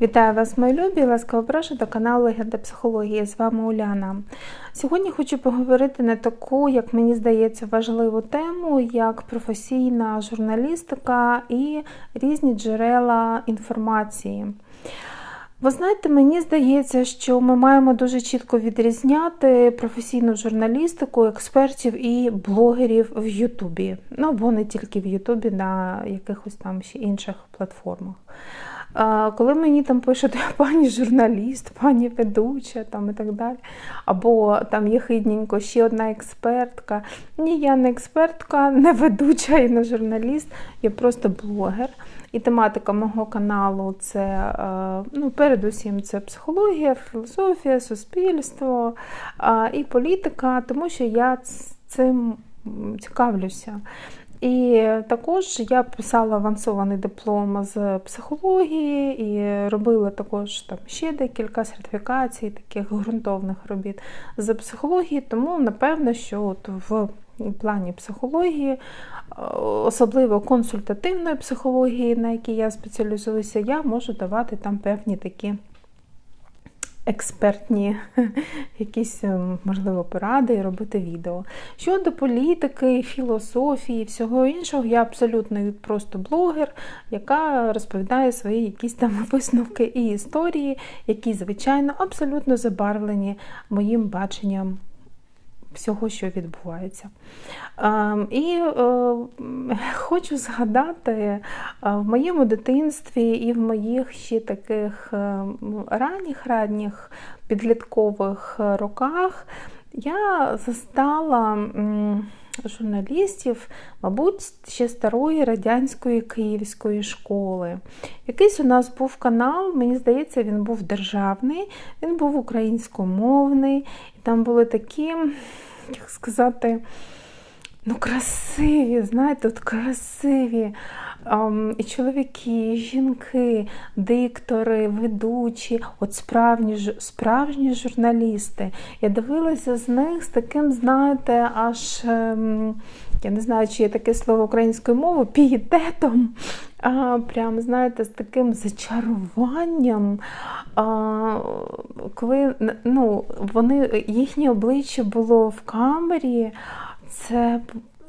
Вітаю вас, мої любі! Ласкаво прошу до каналу Легенда психології. З вами Уляна. Сьогодні хочу поговорити на таку, як мені здається, важливу тему, як професійна журналістика і різні джерела інформації. Ви знаєте, мені здається, що ми маємо дуже чітко відрізняти професійну журналістику, експертів і блогерів в Ютубі. Ну або не тільки в Ютубі, на якихось там ще інших платформах. Коли мені там пишуть пані журналіст, пані ведуча там і так далі, або там є хидненько ще одна експертка. Ні, я не експертка, не ведуча і не журналіст, я просто блогер. І тематика мого каналу це ну, передусім це психологія, філософія, суспільство і політика, тому що я цим цікавлюся. І також я писала авансований диплом з психології і робила також там ще декілька сертифікацій, таких ґрунтовних робіт з психології, тому напевно, що от в плані психології, особливо консультативної психології, на якій я спеціалізуюся, я можу давати там певні такі експертні якісь, ем, можливо, поради і робити відео. Щодо політики, філософії, всього іншого, я абсолютно просто блогер, яка розповідає свої якісь там висновки і історії, які, звичайно, абсолютно забарвлені моїм баченням всього, що відбувається. Ем, і е, хочу згадати е, в моєму дитинстві і в моїх ще таких е, ранніх ранніх підліткових роках я застала журналістів, мабуть, ще старої радянської київської школи. Якийсь у нас був канал, мені здається, він був державний, він був українськомовний, і там були такі, як сказати, ну, красиві, знаєте, от красиві um, і чоловіки, і жінки, диктори, ведучі, от справжні справжні журналісти. Я дивилася з них з таким, знаєте, аж. Um, я не знаю, чи є таке слово українською мовою, пієтетом, а, прям, знаєте, з таким зачаруванням, а, коли ну, вони, їхнє обличчя було в камері, це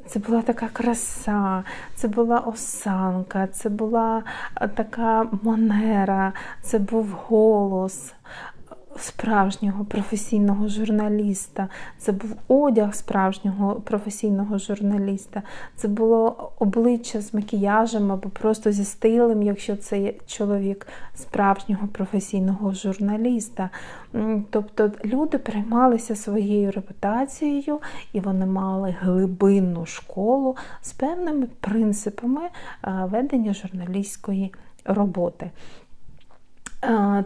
це була така краса, це була осанка, це була така манера, це був голос справжнього професійного журналіста, це був одяг справжнього професійного журналіста, це було обличчя з макіяжем або просто зі стилем, якщо це чоловік справжнього професійного журналіста. Тобто люди приймалися своєю репутацією і вони мали глибинну школу з певними принципами ведення журналістської роботи.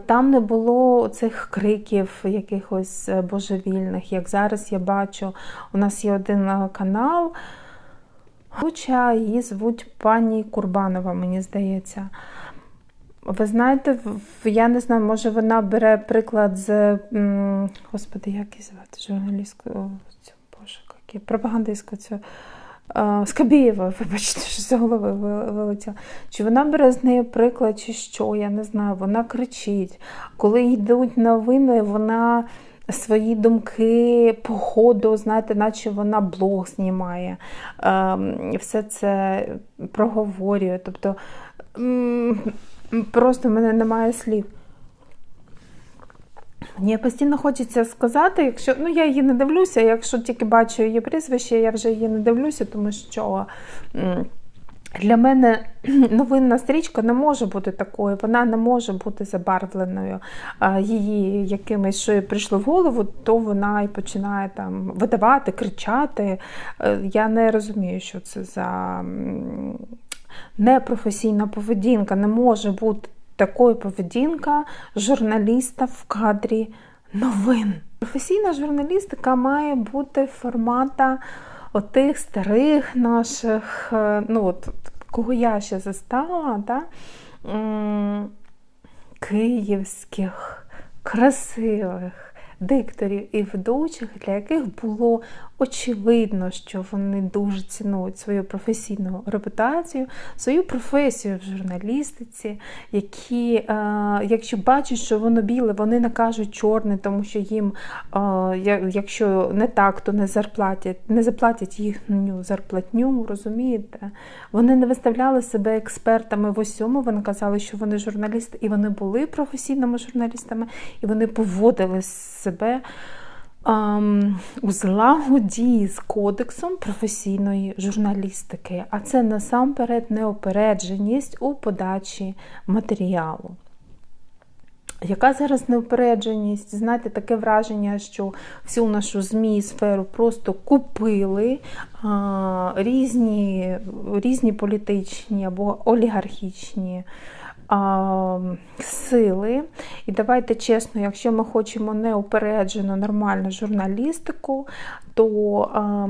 Там не було цих криків якихось е, божевільних. Як зараз я бачу, у нас є один е, канал, хоча її звуть пані Курбанова, мені здається. Ви знаєте, я не знаю, може вона бере приклад з. Господи, як її звати журналістку, боже, які пропагандистську цю. Скабієва, вибачте, що з голови вилетіла. Чи вона бере з неї приклад, чи що, я не знаю, вона кричить. Коли йдуть новини, вона свої думки по ходу, знаєте, наче вона блог знімає, все це проговорює. Тобто просто в мене немає слів. Мені постійно хочеться сказати, якщо ну я її не дивлюся, якщо тільки бачу її прізвище, я вже її не дивлюся, тому що для мене новинна стрічка не може бути такою, вона не може бути забарвленою її якимось, що прийшло в голову, то вона і починає там видавати, кричати. Е, я не розумію, що це за непрофесійна поведінка, не може бути такою поведінка журналіста в кадрі новин. Професійна журналістика має бути формата отих старих наших, е, ну от кого я ще застала, да? київських, красивих, дикторів і ведучих, для яких було очевидно, що вони дуже цінують свою професійну репутацію, свою професію в журналістиці, які, е, якщо бачать, що воно біле, вони не кажуть чорне, тому що їм, е, якщо не так, то не зарплатять, не заплатять їхню зарплатню, розумієте? Вони не виставляли себе експертами в усьому, вони казали, що вони журналісти, і вони були професійними журналістами, і вони поводили себе у злагоді з кодексом професійної журналістики, а це насамперед неопередженість у подачі матеріалу. Яка зараз неупередженість? Знаєте, таке враження, що всю нашу ЗМІ сферу просто купили а, різні різні політичні або олігархічні сили. І давайте чесно, якщо ми хочемо неупереджену нормальну журналістику, то а,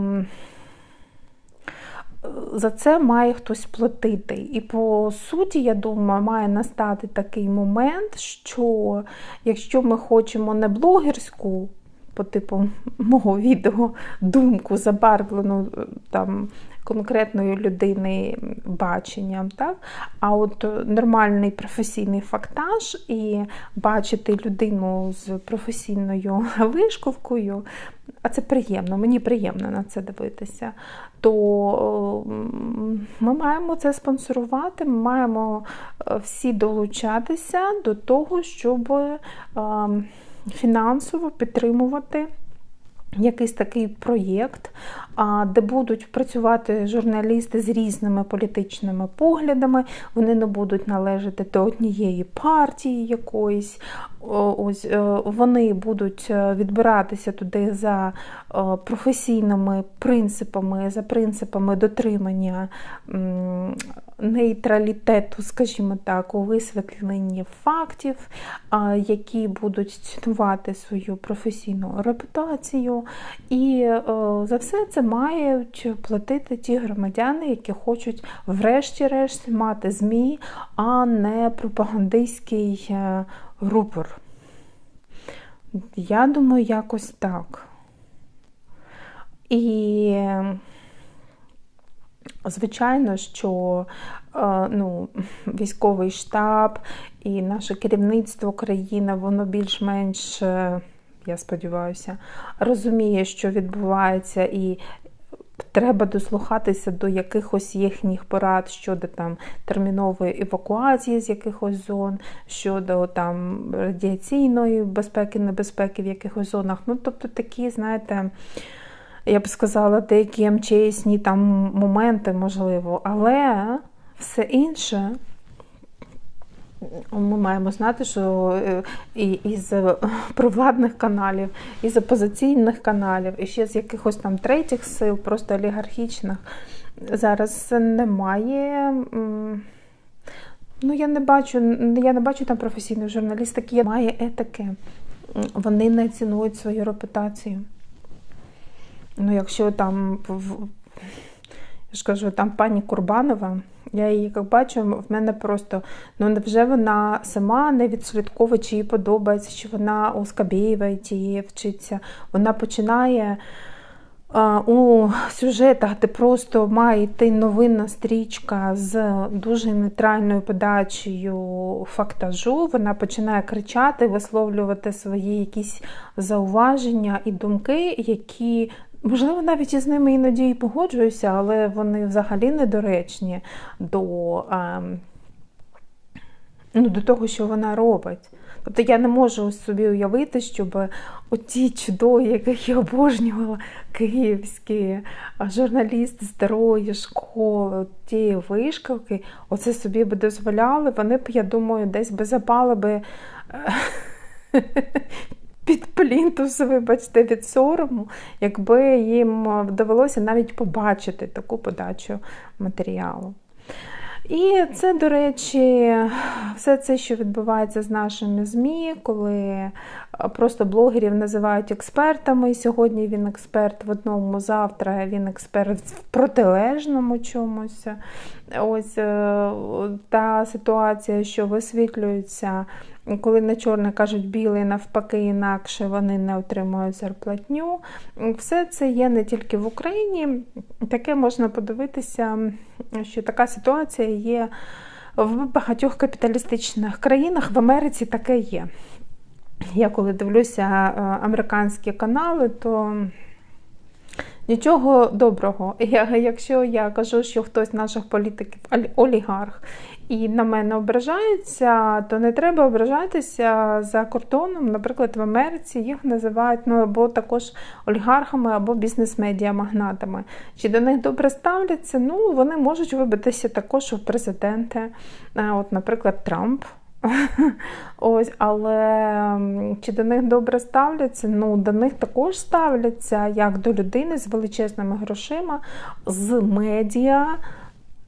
за це має хтось платити. І по суті, я думаю, має настати такий момент, що якщо ми хочемо не блогерську, по типу мого відео, думку забарвлену там конкретної людини баченням. Так? А от нормальний професійний фактаж і бачити людину з професійною вишковкою, а це приємно, мені приємно на це дивитися, то ми маємо це спонсорувати, ми маємо е, всі долучатися до того, щоб фінансово підтримувати. Якийсь такий проєкт, де будуть працювати журналісти з різними політичними поглядами, вони не будуть належати до однієї партії якоїсь. Ось е, Вони будуть е, відбиратися туди за е, професійними принципами, за принципами дотримання нейтралітету, скажімо так, у висвітленні фактів, які будуть цінувати свою професійну репутацію. І за все це мають платити ті громадяни, які хочуть, врешті-решт, мати ЗМІ, а не пропагандистський рупор. Я думаю, якось так. І Звичайно, що е, ну, військовий штаб і наше керівництво країни, воно більш-менш, е, я сподіваюся, розуміє, що відбувається, і треба дослухатися до якихось їхніх порад щодо там термінової евакуації з якихось зон, щодо там радіаційної безпеки, небезпеки в якихось зонах. Ну, тобто такі, знаєте, я б сказала, деякі МЧСні там моменти, можливо, але все інше. Ми маємо знати, що е, із провладних каналів, і з опозиційних каналів, і ще з якихось там третіх сил, просто олігархічних, зараз немає. Ну, я не бачу, я не бачу там професійної журналістики, немає етики. Вони не цінують свою репутацію. Ну, якщо там, я ж кажу, там пані Курбанова, я її як бачу, в мене просто, ну невже вона сама не відслідковує, чи їй подобається, чи вона у Скабєєва тієї вчиться. Вона починає у сюжетах, де просто має йти новинна стрічка з дуже нейтральною подачею фактажу, вона починає кричати, висловлювати свої якісь зауваження і думки, які Можливо, навіть із ними іноді і погоджуюся, але вони взагалі недоречні до ем, ну, до того, що вона робить. Тобто я не можу собі уявити, щоб оті чудові, яких я обожнювала, київські журналісти старої школи, ті вишкалки, оце собі би дозволяли, вони б, я думаю, десь би запали би під плінтус, вибачте, від сорому, якби їм довелося навіть побачити таку подачу матеріалу. І це, до речі, все це, що відбувається з нашими ЗМІ, коли просто блогерів називають експертами. Сьогодні він експерт в одному, завтра він експерт в протилежному чомусь. Ось е, та ситуація, що висвітлюються коли на чорне кажуть білий, навпаки, інакше вони не отримують зарплатню. Все це є не тільки в Україні. Таке можна подивитися, що така ситуація є в багатьох капіталістичних країнах. В Америці таке є. Я коли дивлюся е, американські канали, то Нічого доброго. Я, Якщо я кажу, що хтось з наших політиків олігарх і на мене ображається, то не треба ображатися за кордоном. Наприклад, в Америці їх називають ну, або також олігархами, або бізнес-медіа-магнатами. Чи до них добре ставляться? Ну, вони можуть вибитися також у президенти. От, Наприклад, Трамп. Ось, Але чи до них добре ставляться? Ну, до них також ставляться як до людини з величезними грошима, з медіа,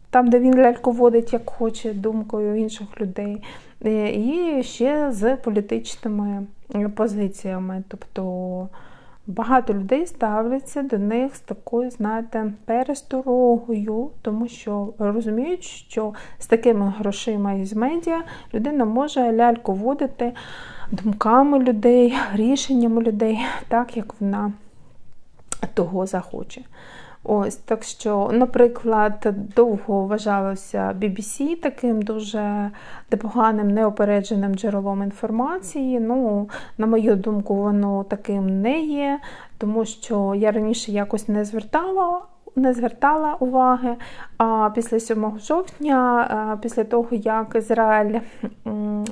там, де він ляльководить, як хоче, думкою інших людей, і ще з політичними позиціями. Тобто Багато людей ставляться до них з такою, знаєте, пересторогою, тому що розуміють, що з такими грошима із медіа людина може ляльку водити думками людей, рішеннями людей, так як вона того захоче. Ось так що, наприклад, довго вважалося BBC таким дуже непоганим, неопередженим джерелом інформації. Ну, на мою думку, воно таким не є, тому що я раніше якось не звертала не звертала уваги. А після 7 жовтня, після того, як Ізраїль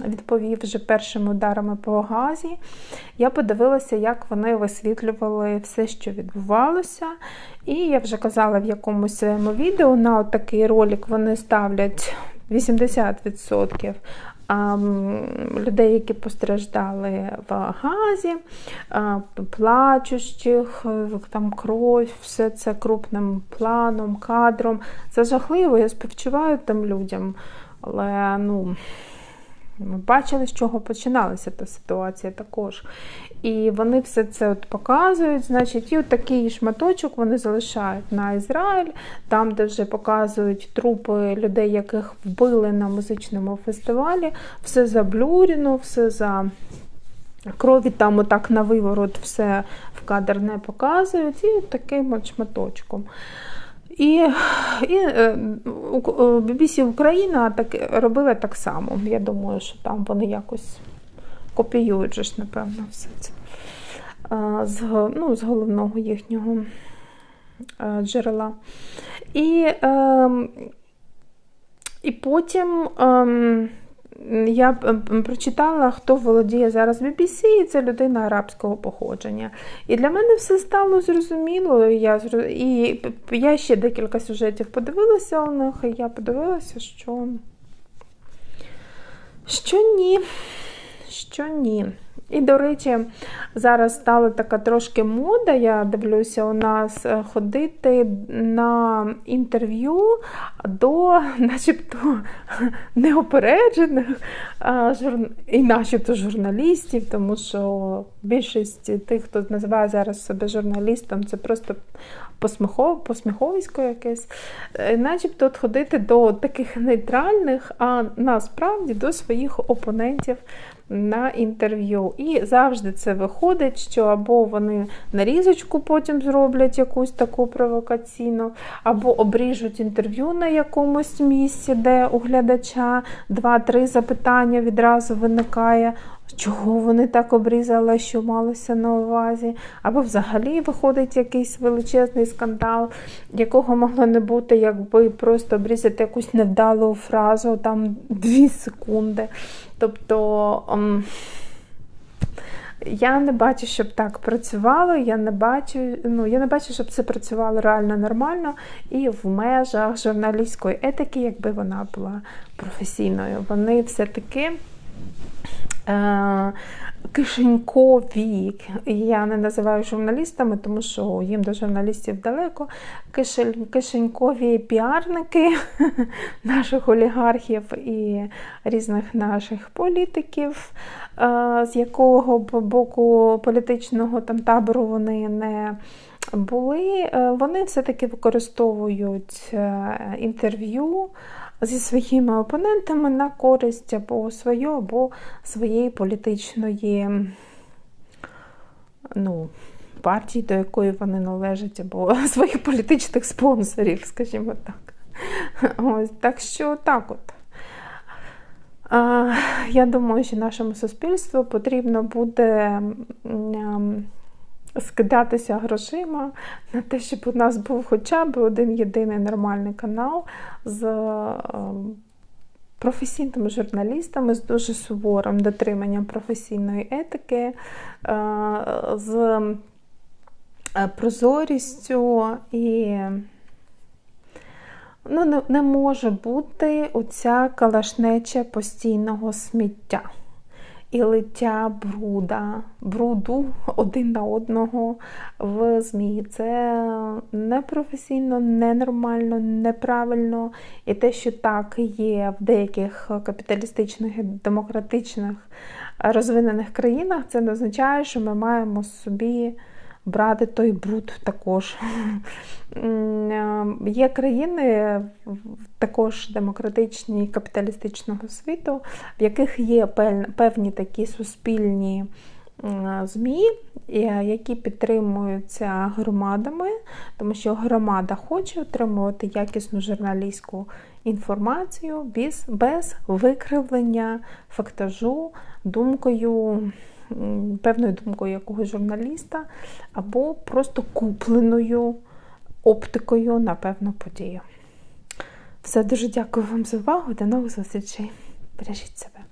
відповів вже першими ударами по Газі, я подивилася, як вони висвітлювали все, що відбувалося. І я вже казала в якомусь своєму відео на такий ролик вони ставлять 80% людей, які постраждали в газі, плачущих, там кров, все це крупним планом, кадром. Це жахливо, я співчуваю тим людям. Але ну, ми бачили, з чого починалася та ситуація також. І вони все це от показують. Значить, і от такий шматочок вони залишають на Ізраїль, там, де вже показують трупи людей, яких вбили на музичному фестивалі. Все заблюрено, все за. Крові там отак на виворот все в кадр не показують, і таким от шматочком. І і е, BBC Україна так робила так само. Я думаю, що там вони якось копіюють, же ж, напевно, все це з ну, з головного їхнього джерела. І ем, і потім ем, я прочитала, хто володіє зараз BBC, і це людина арабського походження. І для мене все стало зрозуміло. Я і я ще декілька сюжетів подивилася у них, і я подивилася, що, що ні що ні. І, до речі, зараз стала така трошки мода, я дивлюся, у нас е, ходити на інтерв'ю до начебто неопереджених і начебто журналістів, тому що більшість тих, хто називає зараз себе журналістом, це просто посміховисько якесь. Е, начебто от ходити до таких нейтральних, а насправді до своїх опонентів на інтерв'ю. І завжди це виходить, що або вони нарізочку потім зроблять якусь таку провокаційну, або обріжуть інтерв'ю на якомусь місці, де у глядача два-три запитання відразу виникає. Чого вони так обрізали, що малося на увазі? Або взагалі виходить якийсь величезний скандал, якого могло не бути, якби просто обрізати якусь невдалу фразу, там дві секунди. Тобто ем, я не бачу, щоб так працювало, я не бачу, ну, я не бачу, щоб це працювало реально нормально і в межах журналістської етики, якби вона була професійною. Вони все-таки. Е, кишенькові, я не називаю журналістами, тому що їм до журналістів далеко. Кишенькові піарники наших олігархів і різних наших політиків, е, з якого боку політичного там табору вони не були, е, вони все-таки використовують інтерв'ю зі своїми опонентами на користь або свою, або своєї політичної ну, партії, до якої вони належать, або своїх політичних спонсорів, скажімо так. Ось, Так що так от. Я думаю, що нашому суспільству потрібно буде скидатися грошима на те, щоб у нас був хоча б один єдиний нормальний канал з професійними журналістами, з дуже суворим дотриманням професійної етики, з прозорістю і ну, не, не може бути оця калашнеча постійного сміття і лиття бруда, бруду один на одного в ЗМІ. Це непрофесійно, ненормально, неправильно. І те, що так є в деяких капіталістичних і демократичних розвинених країнах, це не означає, що ми маємо собі брати той бруд також. Є країни, також демократичні капіталістичного світу, в яких є певні такі суспільні ЗМІ, які підтримуються громадами, тому що громада хоче отримувати якісну журналістську інформацію без, без викривлення фактажу, думкою певною думкою якогось журналіста, або просто купленою оптикою на певну подію. Все, дуже дякую вам за увагу. До нових зустрічей. Бережіть себе.